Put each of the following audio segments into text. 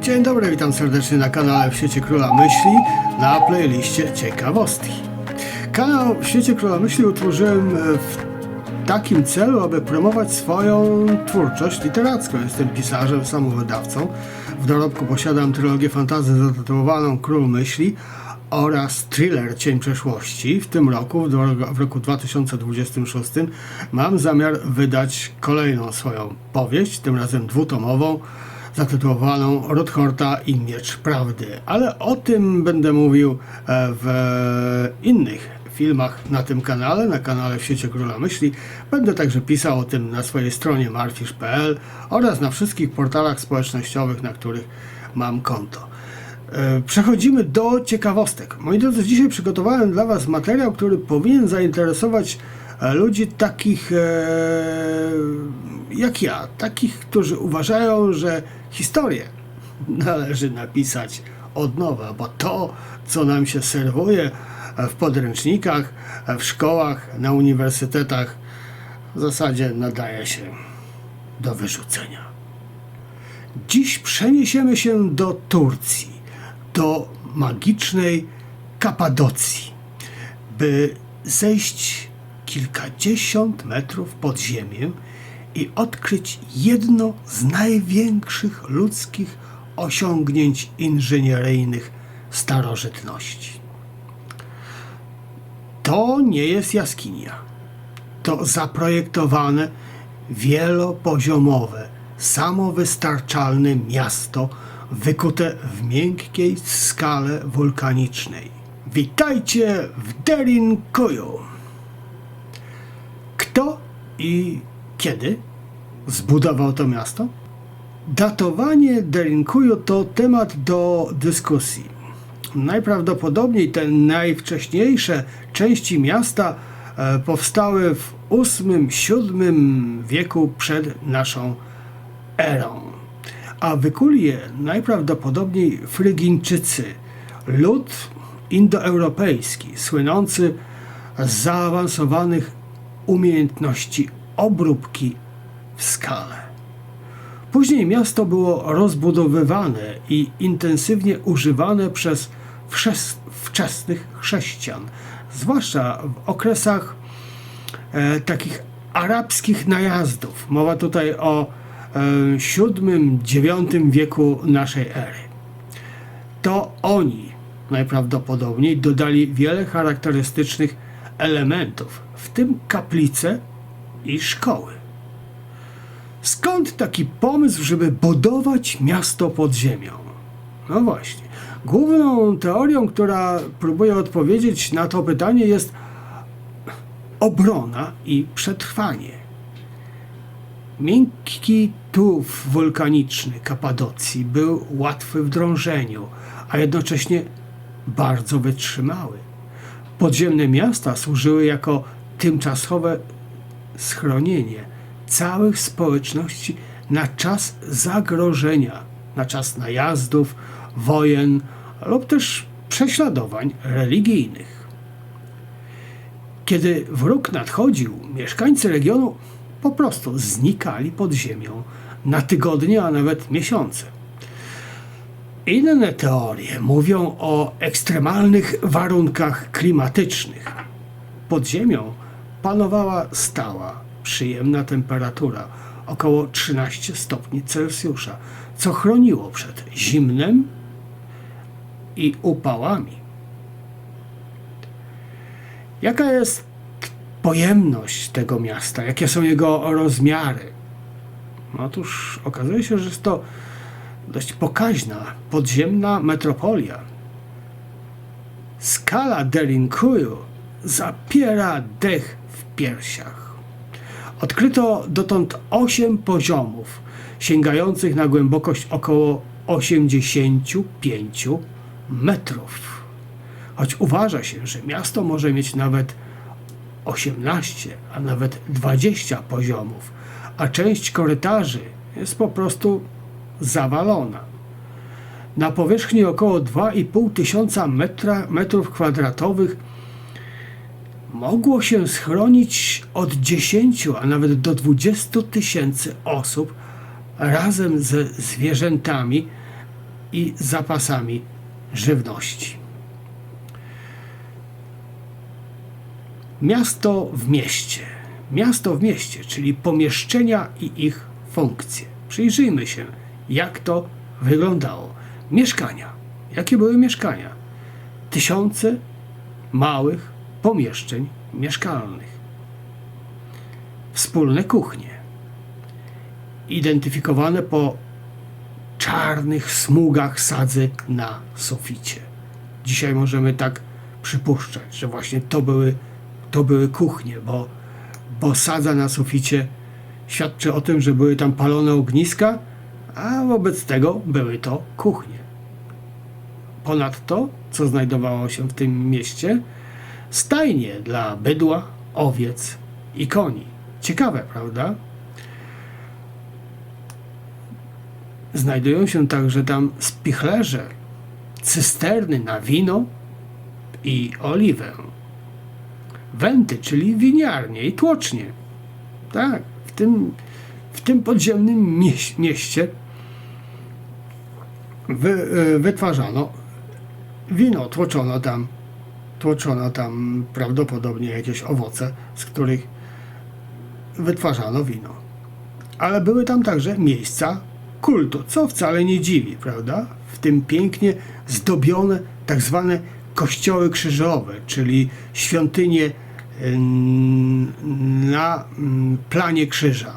Dzień dobry, witam serdecznie na kanale w Świecie Króla Myśli na playliście ciekawostki. Kanał w Świecie Króla Myśli utworzyłem w takim celu, aby promować swoją twórczość literacką. Jestem pisarzem, samowydawcą. W dorobku posiadam trylogię fantazy zatytułowaną Król Myśli oraz thriller Cień Przeszłości. W tym roku, w roku 2026, mam zamiar wydać kolejną swoją powieść, tym razem dwutomową, zatytułowaną Rodhorta i Miecz Prawdy. Ale o tym będę mówił e, w innych filmach na tym kanale, na kanale w Świecie Króla Myśli. Będę także pisał o tym na swojej stronie marfisz.pl oraz na wszystkich portalach społecznościowych, na których mam konto. E, Przechodzimy do ciekawostek. Moi drodzy, dzisiaj przygotowałem dla Was materiał, który powinien zainteresować e, ludzi takich e, jak ja, takich, którzy uważają, że historię należy napisać od nowa, bo to, co nam się serwuje w podręcznikach, w szkołach, na uniwersytetach, w zasadzie nadaje się do wyrzucenia. Dziś przeniesiemy się do Turcji, do magicznej Kapadocji, by zejść kilkadziesiąt metrów pod ziemię i odkryć jedno z największych ludzkich osiągnięć inżynieryjnych starożytności. To nie jest jaskinia to zaprojektowane wielopoziomowe, samowystarczalne miasto wykute w miękkiej skale wulkanicznej. Witajcie w Derinkuju. Kto i kiedy zbudował to miasto? Datowanie Derinkuju to temat do dyskusji. Najprawdopodobniej te najwcześniejsze części miasta e, powstały w VIII-VII wieku przed naszą erą, a wykuli je najprawdopodobniej Frygińczycy, lud indoeuropejski, słynący z zaawansowanych umiejętności obróbki w skale. Później miasto było rozbudowywane i intensywnie używane przez wczesnych chrześcijan, zwłaszcza w okresach e, takich arabskich najazdów. Mowa tutaj o e, VII-IX wieku naszej ery. To oni najprawdopodobniej dodali wiele charakterystycznych elementów, w tym kaplice i szkoły. Skąd taki pomysł, żeby budować miasto pod ziemią? No właśnie. Główną teorią, która próbuje odpowiedzieć na to pytanie, jest obrona i przetrwanie. Miękki tuff wulkaniczny Kapadocji był łatwy w drążeniu, a jednocześnie bardzo wytrzymały. Podziemne miasta służyły jako tymczasowe schronienie całych społeczności na czas zagrożenia, na czas najazdów, wojen lub też prześladowań religijnych. Kiedy wróg nadchodził, mieszkańcy regionu po prostu znikali pod ziemią na tygodnie, a nawet miesiące. Inne teorie mówią o ekstremalnych warunkach klimatycznych. Pod ziemią panowała stała, przyjemna temperatura około 13 stopni Celsjusza, co chroniło przed zimnem i upałami. Jaka jest pojemność tego miasta? Jakie są jego rozmiary? Otóż okazuje się, że jest to dość pokaźna, podziemna metropolia. Skala Derinkuju zapiera dech w piersiach. Odkryto dotąd 8 poziomów, sięgających na głębokość około 85 metrów. Choć uważa się, że miasto może mieć nawet 18, a nawet 20 poziomów, a część korytarzy jest po prostu zawalona. na powierzchni około 2,5 tysiąca metra, metrów kwadratowych mogło się schronić od 10, a nawet do 20 tysięcy osób razem ze zwierzętami i zapasami żywności. Miasto w mieście. Miasto w mieście, czyli pomieszczenia i ich funkcje. Przyjrzyjmy się, jak to wyglądało. Mieszkania. Jakie były mieszkania? Tysiące małych pomieszczeń mieszkalnych. Wspólne kuchnie. Identyfikowane po czarnych smugach sadzy na suficie. Dzisiaj możemy tak przypuszczać, że właśnie to były, to były kuchnie, bo, bo sadza na suficie świadczy o tym, że były tam palone ogniska, a wobec tego były to kuchnie. Ponadto, co znajdowało się w tym mieście, stajnie dla bydła, owiec i koni. Ciekawe, prawda? Znajdują się także tam spichlerze, cysterny na wino i oliwę. Wenty, czyli winiarnie i tłocznie. Tak, w tym, w tym podziemnym mieś, mieście wy, e, wytwarzano wino, tłoczono tam, tłoczono tam prawdopodobnie jakieś owoce, z których wytwarzano wino. Ale były tam także miejsca kultu, co wcale nie dziwi, prawda? W tym pięknie zdobione tak zwane kościoły krzyżowe, czyli świątynie ym, na ym, planie krzyża.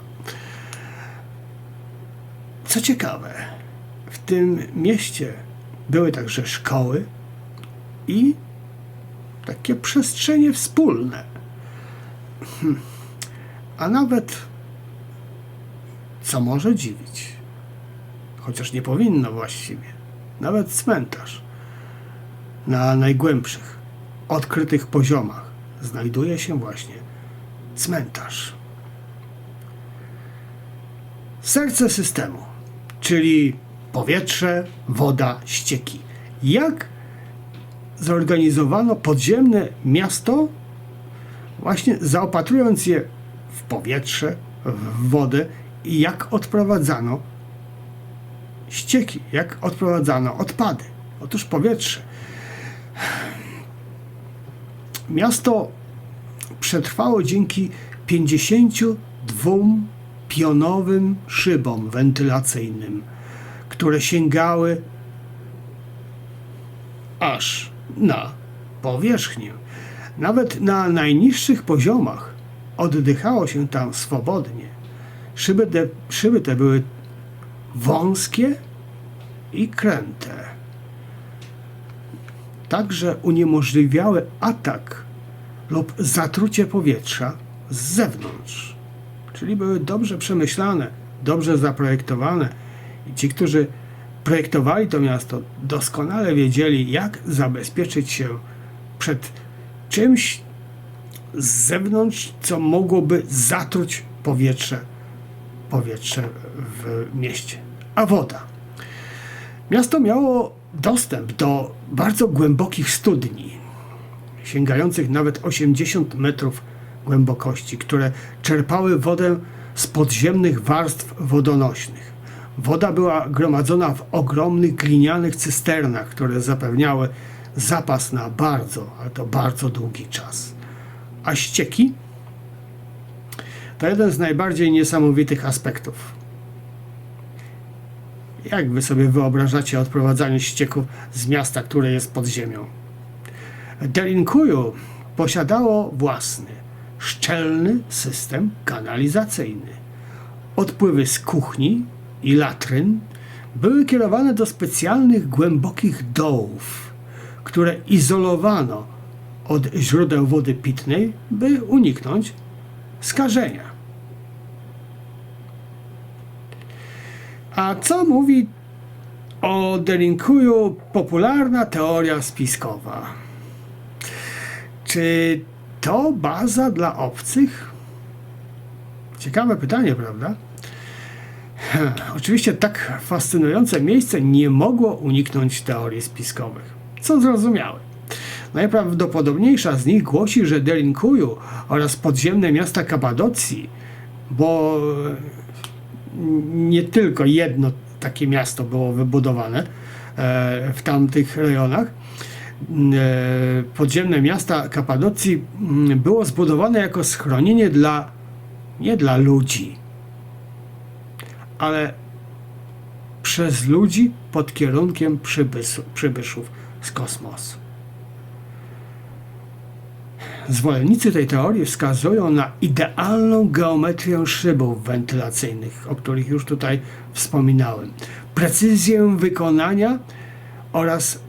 Co ciekawe, w tym mieście były także szkoły i takie przestrzenie wspólne. Hmm. A nawet, co może dziwić, chociaż nie powinno właściwie, nawet cmentarz na najgłębszych, odkrytych poziomach znajduje się właśnie cmentarz. Serce systemu, czyli powietrze, woda, ścieki. Jak zorganizowano podziemne miasto, właśnie zaopatrując je w powietrze, w wodę i jak odprowadzano ścieki, jak odprowadzano odpady. Otóż powietrze. Miasto przetrwało dzięki 52 pionowym szybom wentylacyjnym, które sięgały aż na powierzchnię. Nawet na najniższych poziomach oddychało się tam swobodnie. Szyby te, szyby te były wąskie i kręte. Także uniemożliwiały atak lub zatrucie powietrza z zewnątrz. Czyli były dobrze przemyślane, dobrze zaprojektowane i ci, którzy projektowali to miasto, doskonale wiedzieli, jak zabezpieczyć się przed czymś z zewnątrz, co mogłoby zatruć powietrze, powietrze w mieście. A woda. Miasto miało dostęp do bardzo głębokich studni, sięgających nawet 80 metrów głębokości, które czerpały wodę z podziemnych warstw wodonośnych. Woda była gromadzona w ogromnych glinianych cysternach, które zapewniały zapas na bardzo, ale to bardzo długi czas. A ścieki to jeden z najbardziej niesamowitych aspektów. Jak wy sobie wyobrażacie odprowadzanie ścieków z miasta, które jest pod ziemią? Delinkuju posiadało własny, szczelny system kanalizacyjny. Odpływy z kuchni i latryn były kierowane do specjalnych głębokich dołów, które izolowano od źródeł wody pitnej, by uniknąć skażenia. A co mówi o Delinkuju popularna teoria spiskowa? Czy to baza dla obcych? Ciekawe pytanie, prawda? Oczywiście tak fascynujące miejsce nie mogło uniknąć teorii spiskowych, co zrozumiałe. Najprawdopodobniejsza z nich głosi, że Delinkuju oraz podziemne miasta Kapadocji, bo nie tylko jedno takie miasto było wybudowane e, w tamtych rejonach, e, podziemne miasta Kapadocji mm, było zbudowane jako schronienie dla nie dla ludzi, ale przez ludzi pod kierunkiem przybysu, przybyszów z kosmosu. Zwolennicy tej teorii wskazują na idealną geometrię szybów wentylacyjnych, o których już tutaj wspominałem, precyzję wykonania oraz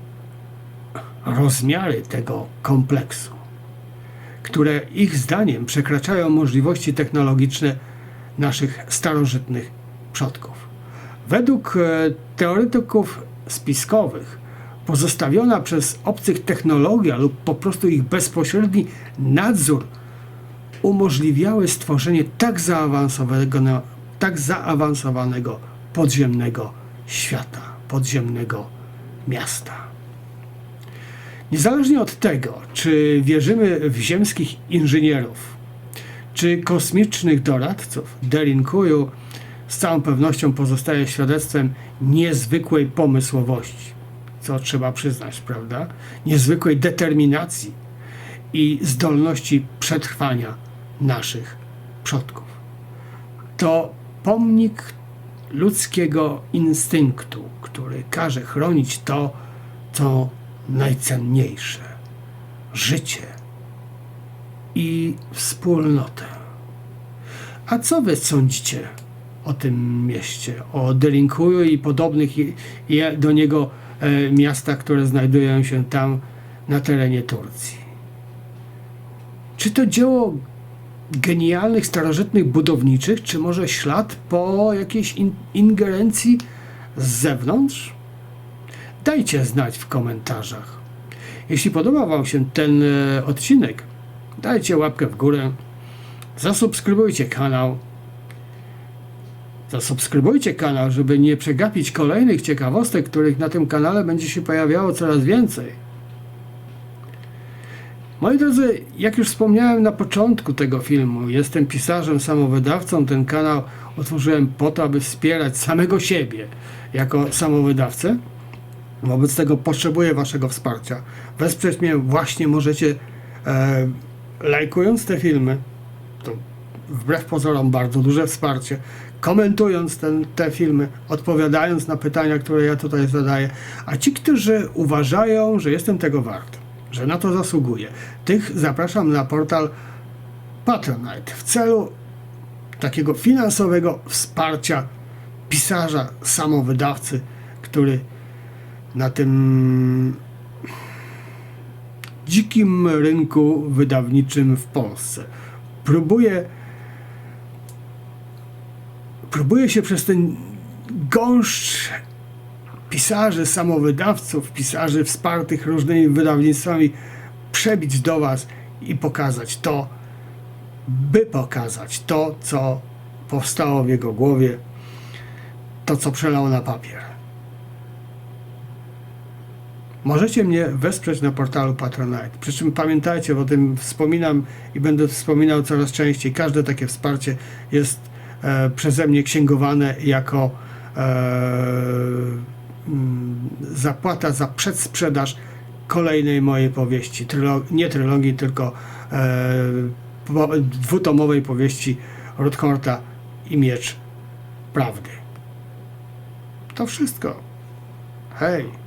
rozmiary tego kompleksu, które ich zdaniem przekraczają możliwości technologiczne naszych starożytnych przodków. Według e, teoretyków spiskowych pozostawiona przez obcych technologia lub po prostu ich bezpośredni nadzór umożliwiały stworzenie tak zaawansowanego, tak zaawansowanego podziemnego świata, podziemnego miasta. Niezależnie od tego, czy wierzymy w ziemskich inżynierów, czy kosmicznych doradców, Delinkuju z całą pewnością pozostaje świadectwem niezwykłej pomysłowości co trzeba przyznać, prawda? Niezwykłej determinacji i zdolności przetrwania naszych przodków. To pomnik ludzkiego instynktu, który każe chronić to, co najcenniejsze życie i wspólnotę. A co wy sądzicie o tym mieście, o Delinkuju i podobnych do niego miasta, które znajdują się tam na terenie Turcji. Czy to dzieło genialnych, starożytnych budowniczych, czy może ślad po jakiejś in ingerencji z zewnątrz? Dajcie znać w komentarzach. Jeśli podobał Wam się ten e, odcinek, dajcie łapkę w górę, zasubskrybujcie kanał Zasubskrybujcie kanał, żeby nie przegapić kolejnych ciekawostek, których na tym kanale będzie się pojawiało coraz więcej. Moi drodzy, jak już wspomniałem na początku tego filmu, jestem pisarzem, samowydawcą. Ten kanał otworzyłem po to, aby wspierać samego siebie jako samowydawcę. Wobec tego potrzebuję Waszego wsparcia. Wesprzeć mnie właśnie możecie e, lajkując te filmy. To wbrew pozorom bardzo duże wsparcie komentując ten, te filmy, odpowiadając na pytania, które ja tutaj zadaję. A ci, którzy uważają, że jestem tego wart, że na to zasługuję, tych zapraszam na portal Patronite w celu takiego finansowego wsparcia pisarza, samowydawcy, który na tym dzikim rynku wydawniczym w Polsce próbuje próbuje się przez ten gąszcz pisarzy, samowydawców, pisarzy wspartych różnymi wydawnictwami przebić do Was i pokazać to, by pokazać to, co powstało w jego głowie, to, co przelał na papier. Możecie mnie wesprzeć na portalu Patronite. Przy czym pamiętajcie, o tym wspominam i będę wspominał coraz częściej. Każde takie wsparcie jest przeze mnie księgowane jako e, mm, zapłata za przedsprzedaż kolejnej mojej powieści. nie trylogii, tylko e, dwutomowej powieści Rutkorta i Miecz Prawdy. To wszystko. Hej!